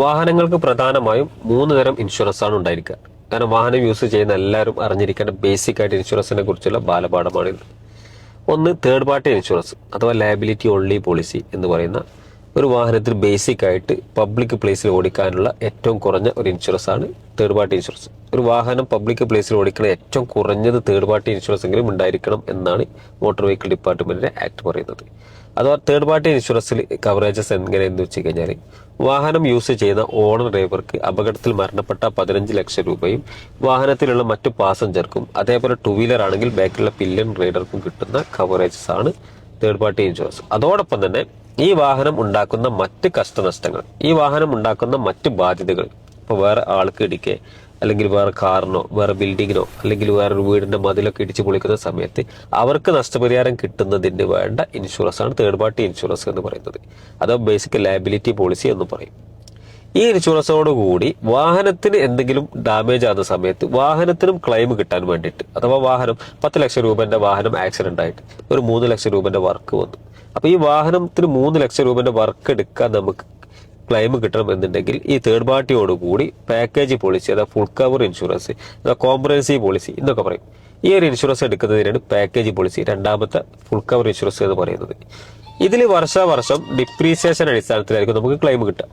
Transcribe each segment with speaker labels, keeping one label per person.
Speaker 1: വാഹനങ്ങൾക്ക് പ്രധാനമായും മൂന്ന് തരം ഇൻഷുറൻസ് ആണ് ഉണ്ടായിരിക്കുക. കാരണം വാഹനം യൂസ് ചെയ്യുന്ന എല്ലാവരും അറിഞ്ഞിരിക്കേണ്ട ബേസിക് ആയിട്ട് ഇൻഷുറൻസിനെ കുറിച്ചുള്ള ബാലപാഠമാണിത് ഒന്ന് തേർഡ് പാർട്ടി ഇൻഷുറൻസ് അഥവാ ലയബിലിറ്റി ഓൺലി പോളിസി എന്ന് പറയുന്ന ഒരു വാഹനത്തിൽ ബേസിക് ആയിട്ട് പബ്ലിക് പ്ലേസിൽ ഓടിക്കാനുള്ള ഏറ്റവും കുറഞ്ഞ ഒരു ഇൻഷുറൻസ് ആണ് തേർഡ് പാർട്ടി ഇൻഷുറൻസ് ഒരു വാഹനം പബ്ലിക് പ്ലേസിൽ ഓടിക്കുന്ന ഏറ്റവും കുറഞ്ഞത് തേർഡ് പാർട്ടി ഇൻഷുറൻസ് എങ്കിലും ഉണ്ടായിരിക്കണം എന്നാണ് മോട്ടോർ വെഹിക്കിൾ ഡിപ്പാർട്ട്മെന്റിന്റെ ആക്ട് പറയുന്നത്. അഥവാ തേർഡ് പാർട്ടി ഇൻഷുറൻസിൽ കവറേജസ് എങ്ങനെയെന്ന് വെച്ച് കഴിഞ്ഞാൽ വാഹനം യൂസ് ചെയ്യുന്ന ഓണർ ഡ്രൈവർക്ക് അപകടത്തിൽ മരണപ്പെട്ട പതിനഞ്ച് ലക്ഷം രൂപയും വാഹനത്തിലുള്ള മറ്റു പാസഞ്ചർക്കും അതേപോലെ ടു വീലർ ആണെങ്കിൽ ബാക്കിലുള്ള പില്ലൻ റൈഡർക്കും കിട്ടുന്ന കവറേജസ് ആണ് തേർഡ് പാർട്ടി ഇൻഷുറൻസ് അതോടൊപ്പം തന്നെ ഈ വാഹനം ഉണ്ടാക്കുന്ന മറ്റ് കഷ്ടനഷ്ടങ്ങൾ ഈ വാഹനം ഉണ്ടാക്കുന്ന മറ്റ് ബാധ്യതകൾ ഇപ്പൊ വേറെ ആൾക്ക് ഇടിക്കെ അല്ലെങ്കിൽ വേറെ കാറിനോ വേറെ ബിൽഡിങ്ങിനോ അല്ലെങ്കിൽ വേറൊരു വീടിന്റെ മതിലൊക്കെ ഇടിച്ചു പൊളിക്കുന്ന സമയത്ത് അവർക്ക് നഷ്ടപരിഹാരം കിട്ടുന്നതിന് വേണ്ട ഇൻഷുറൻസ് ആണ് തേർഡ് പാർട്ടി ഇൻഷുറൻസ് എന്ന് പറയുന്നത്. അതോ ബേസിക് ലയബിലിറ്റി പോളിസി എന്ന് പറയും. ഈ ഇൻഷുറൻസോടുകൂടി വാഹനത്തിന് എന്തെങ്കിലും ഡാമേജ് ആകുന്ന സമയത്ത് വാഹനത്തിനും ക്ലെയിം കിട്ടാൻ വേണ്ടിയിട്ട് അഥവാ വാഹനം പത്ത് ലക്ഷം രൂപന്റെ വാഹനം ആക്സിഡന്റ് ആയിട്ട് ഒരു മൂന്ന് ലക്ഷം രൂപന്റെ വർക്ക് വന്നു. അപ്പൊ ഈ വാഹനത്തിന് മൂന്ന് ലക്ഷം രൂപന്റെ വർക്ക് എടുക്കാൻ നമുക്ക് ക്ലെയിം കിട്ടണമെന്നുണ്ടെങ്കിൽ ഈ തേർഡ് പാർട്ടിയോട് കൂടി പാക്കേജ് പോളിസി അതായത് ഫുൾ കവർ ഇൻഷുറൻസ് അതായത് കോംപ്രഹൻസീവ് പോളിസി എന്നൊക്കെ പറയും. ഈ ഒരു ഇൻഷുറൻസ് എടുക്കുന്നതിനാണ് പാക്കേജ് പോളിസി രണ്ടാമത്തെ ഫുൾ കവർ ഇൻഷുറൻസ് എന്ന് പറയുന്നത്. ഇതിൽ വർഷാവർഷം ഡിപ്രീസിയേഷൻ അടിസ്ഥാനത്തിലായിരിക്കും നമുക്ക് ക്ലെയിം കിട്ടുക.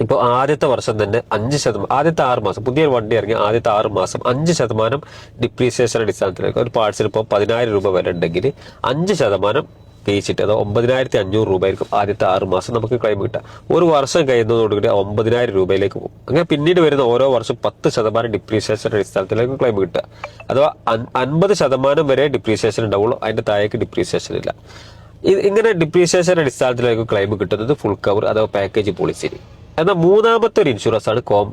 Speaker 1: ഇപ്പോൾ ആദ്യത്തെ വർഷം തന്നെ അഞ്ച് ശതമാനം ആദ്യത്തെ ആറ് മാസം പുതിയ വണ്ടി ഇറങ്ങി ആദ്യത്തെ ആറ് മാസം അഞ്ച് ശതമാനം ഡിപ്രീസിയേഷൻ അടിസ്ഥാനത്തിലായിരിക്കും. ഒരു പാർട്സിന് ഇപ്പോൾ പതിനായിരം രൂപ വരെ ഉണ്ടെങ്കിൽ അഞ്ച് ശതമാനം തേച്ചിട്ട് അതോ ഒമ്പതിനായിരത്തി അഞ്ഞൂറ് രൂപ ആയിരിക്കും ആദ്യത്തെ ആറ് മാസം നമുക്ക് ക്ലെയിം കിട്ടുക. ഒരു വർഷം കഴിയുന്നതോടുകൂടി ഒമ്പതിനായിരം രൂപയിലേക്ക് പോകും. അങ്ങനെ പിന്നീട് വരുന്ന ഓരോ വർഷം പത്ത് ശതമാനം ഡിപ്രീസിയേഷൻ അടിസ്ഥാനത്തിലേക്ക് ക്ലെയിം കിട്ടുക. അഥവാ അൻ- അൻപത് ശതമാനം വരെ ഡിപ്രീസിയേഷൻ ഉണ്ടാവുള്ളൂ അതിന്റെ താഴേക്ക് ഡിപ്രീസിയേഷൻ ഇല്ല. ഇങ്ങനെ ഡിപ്രീസിയേഷൻ അടിസ്ഥാനത്തിലേക്ക് ക്ലെയിം കിട്ടുന്നത് ഫുൾ കവർ അഥവാ പാക്കേജ് പോളിസിയിൽ എന്നാൽ മൂന്നാമത്തെ ഒരു ഇൻഷുറൻസ് ആണ് കോം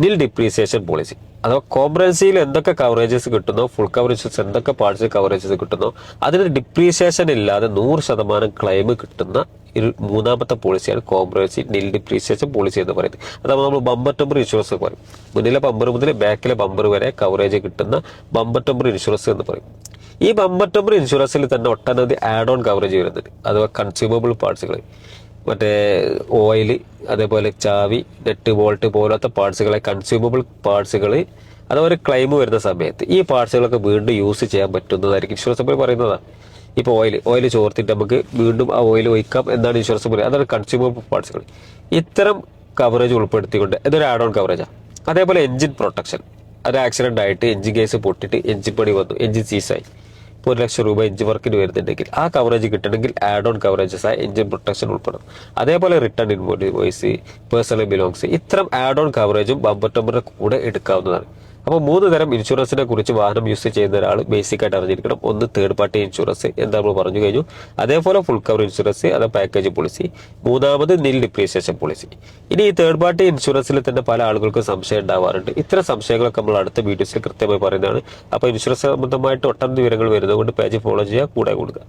Speaker 1: നിൽ ഡിപ്രീസിയേഷൻ പോളിസി അഥവാ കോംപ്രൻസിയിൽ എന്തൊക്കെ കവറേജസ് കിട്ടുന്നോ ഫുൾ കവറേജസ് എന്തൊക്കെ പാർട്സ് കവറേജസ് കിട്ടുന്നോ അതിന് ഡിപ്രീസിയേഷൻ ഇല്ലാതെ നൂറ് ശതമാനം ക്ലെയിം കിട്ടുന്ന ഒരു മൂന്നാമത്തെ പോളിസിയാണ് കോംപ്രഹെൻസീവ് നിൽ ഡിപ്രീസിയേഷൻ പോളിസി എന്ന് പറയുന്നത്. അഥവാ നമ്മൾ ബമ്പർ ടെമ്പർ ഇൻഷുറൻസ് എന്ന് പറയും. മുന്നിലെ ബമ്പർ മുതൽ ബാക്കിലെ ബമ്പർ വരെ കവറേജ് കിട്ടുന്ന ബമ്പർ ടെമ്പർ ഇൻഷുറൻസ് എന്ന് പറയും. ഈ ബമ്പർ ടെമ്പർ ഇൻഷുറൻസിൽ തന്നെ ഒട്ടനവധി ആഡ് ഓൺ കവറേജ് വരുന്നുണ്ട്. അഥവാ കൺസ്യൂമബിൾ പാർട്സുകൾ മറ്റേ ഓയിൽ അതേപോലെ ചാവി നെറ്റ് ബോൾട്ട് പോലത്തെ പാർട്സുകളെ കൺസ്യൂമബിൾ പാർട്സുകൾ അതുപോലെ ക്ലെയിം വരുന്ന സമയത്ത് ഈ പാർട്സുകളൊക്കെ വീണ്ടും യൂസ് ചെയ്യാൻ പറ്റുന്നതായിരിക്കും. ഇൻഷുറൻസ് കമ്പനി പറയുന്നതാണ് ഇപ്പോൾ ഓയിൽ ഓയിൽ ചോർത്തിട്ട് നമുക്ക് വീണ്ടും ആ ഓയിൽ ഒഴിക്കാം എന്നാണ് ഇൻഷുറൻസ് കമ്പനി അതാണ് കൺസ്യൂമബിൾ പാർട്സുകൾ ഇത്തരം കവറേജ് ഉൾപ്പെടുത്തിക്കൊണ്ട് ഇതൊരു ആഡ് ഓൺ കവറേജാണ് അതേപോലെ എഞ്ചിൻ പ്രൊട്ടക്ഷൻ ഒരു ആക്സിഡന്റ് ആയിട്ട് എഞ്ചിൻ കേസ് പൊട്ടിട്ട് എഞ്ചിൻ പണി വന്നു. എഞ്ചിൻ സീസായി ഒരു ലക്ഷം രൂപ എഞ്ചിൻ വർക്കിന് വരുന്നുണ്ടെങ്കിൽ ആ കവറേജ് കിട്ടണമെങ്കിൽ ആഡ് ഓൺ കവറേജസ് ആയി എഞ്ചിൻ പ്രൊട്ടക്ഷൻ ഉൾപ്പെടും. അതേപോലെ റിട്ടേൺ ഇൻവോയ്സ് പേഴ്സണൽ ബിലോങ്സ് ഇത്തരം ആഡ് ഓൺ കവറേജും ബമ്പർ ടമ്പറിന്റെ കൂടെ എടുക്കാവുന്നതാണ്. അപ്പോൾ മൂന്ന് തരം ഇൻഷുറൻസിനെ കുറിച്ച് വാഹനം യൂസ് ചെയ്യുന്ന ഒരാൾ ബേസിക് ആയിട്ട് അറിഞ്ഞിരിക്കണം. ഒന്ന് തേർഡ് പാർട്ടി ഇൻഷുറൻസ് എന്താ നമ്മൾ പറഞ്ഞു കഴിഞ്ഞു? അതേപോലെ ഫുൾ കവർ ഇൻഷുറൻസ് അത് പാക്കേജ് പോളിസി മൂന്നാമത് നിൽ ഡിപ്രീസിയേഷൻ പോളിസി ഇനി ഈ തേർഡ് പാർട്ടി ഇൻഷുറൻസിൽ തന്നെ പല ആളുകൾക്കും സംശയം ഉണ്ടാവാറുണ്ട്. ഇത്തരം സംശയങ്ങളൊക്കെ നമ്മൾ അടുത്ത വീഡിയോസിൽ കൃത്യമായി പറയുന്നതാണ്. അപ്പോൾ ഇൻഷുറൻസ് സംബന്ധമായിട്ട് ഒട്ടനവധി വിവരങ്ങൾ വരുന്നതുകൊണ്ട് പേജ് ഫോളോ ചെയ്യുക കൂടെ കൊടുക്കുക.